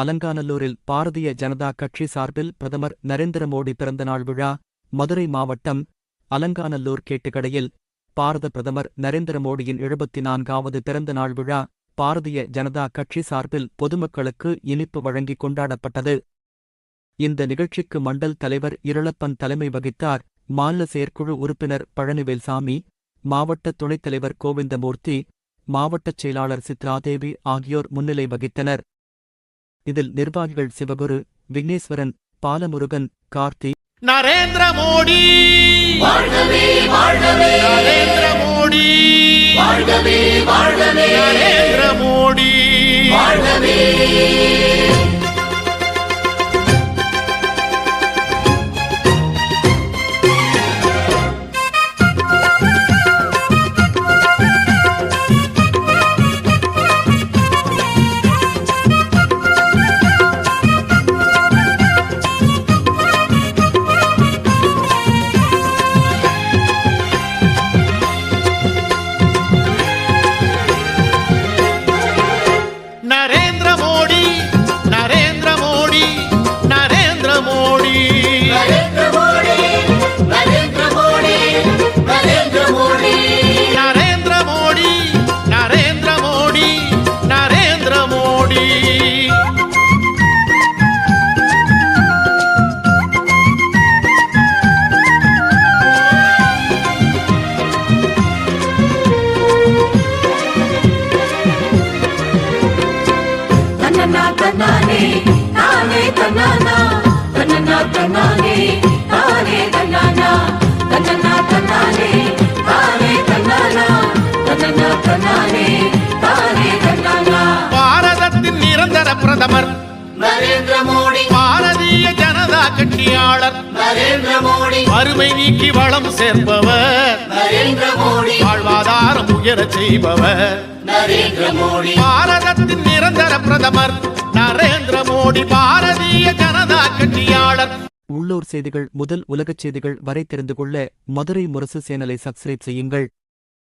அலங்காநல்லூரில் பாரதிய ஜனதா கட்சி சார்பில் பிரதமர் நரேந்திர மோடி பிறந்தநாள் விழா மதுரை மாவட்டம் அலங்காநல்லூர் கேட்டுக்கடையில் பாரத பிரதமர் நரேந்திர மோடியின் எழுபத்தி நான்காவது பிறந்த நாள் விழா பாரதிய ஜனதா கட்சி சார்பில் பொதுமக்களுக்கு இனிப்பு வழங்கி கொண்டாடப்பட்டது. இந்த நிகழ்ச்சிக்கு மண்டல் தலைவர் இருளப்பன் தலைமை வகித்தார். மாநில செயற்குழு உறுப்பினர் பழனிவேல்சாமி மாவட்ட துணைத் தலைவர் கோவிந்தமூர்த்தி மாவட்டச் செயலாளர் சித்ராதேவி ஆகியோர் முன்னிலை வகித்தனர். இதில் நிர்வாகிகள் சிவகுரு விக்னேஸ்வரன் பாலமுருகன் கார்த்தி. நரேந்திர மோடி! வாழ்கவே வாழ்கவே! நரேந்திர மோடி! வாழ்கவே வாழ்கவே! நரேந்திர மோடி! தானே தன்னானா? தன்னன்னா தன்னானே? தானே தன்னானா? தன்னன்னா தன்னானே? தானே தன்னானா? தன்னன்னா தன்னானே? தானே தன்னானா? பாரதத்தின் நிரந்தர பிரதமர் நரேந்திர மோடி. பாரதிய ஜனதா கட்சியாளர் நரேந்திர மோடி. வறுமை நீக்கி வளம் சேர்ப்பவர் நரேந்திர மோடி. வாழ்வாதாரம் உயரச் செய்பவர். நரேந்திர மோடி. பாரதத்தின் நிரந்தர பிரதமர் நரேந்திர மோடி பாரதிய ஜனதா கட்சியாளர். உள்ளூர் செய்திகள் முதல் உலகச் செய்திகள் வரை தெரிந்து கொள்ள மதுரை முரசு சேனலை சப்ஸ்கிரைப் செய்யுங்கள்.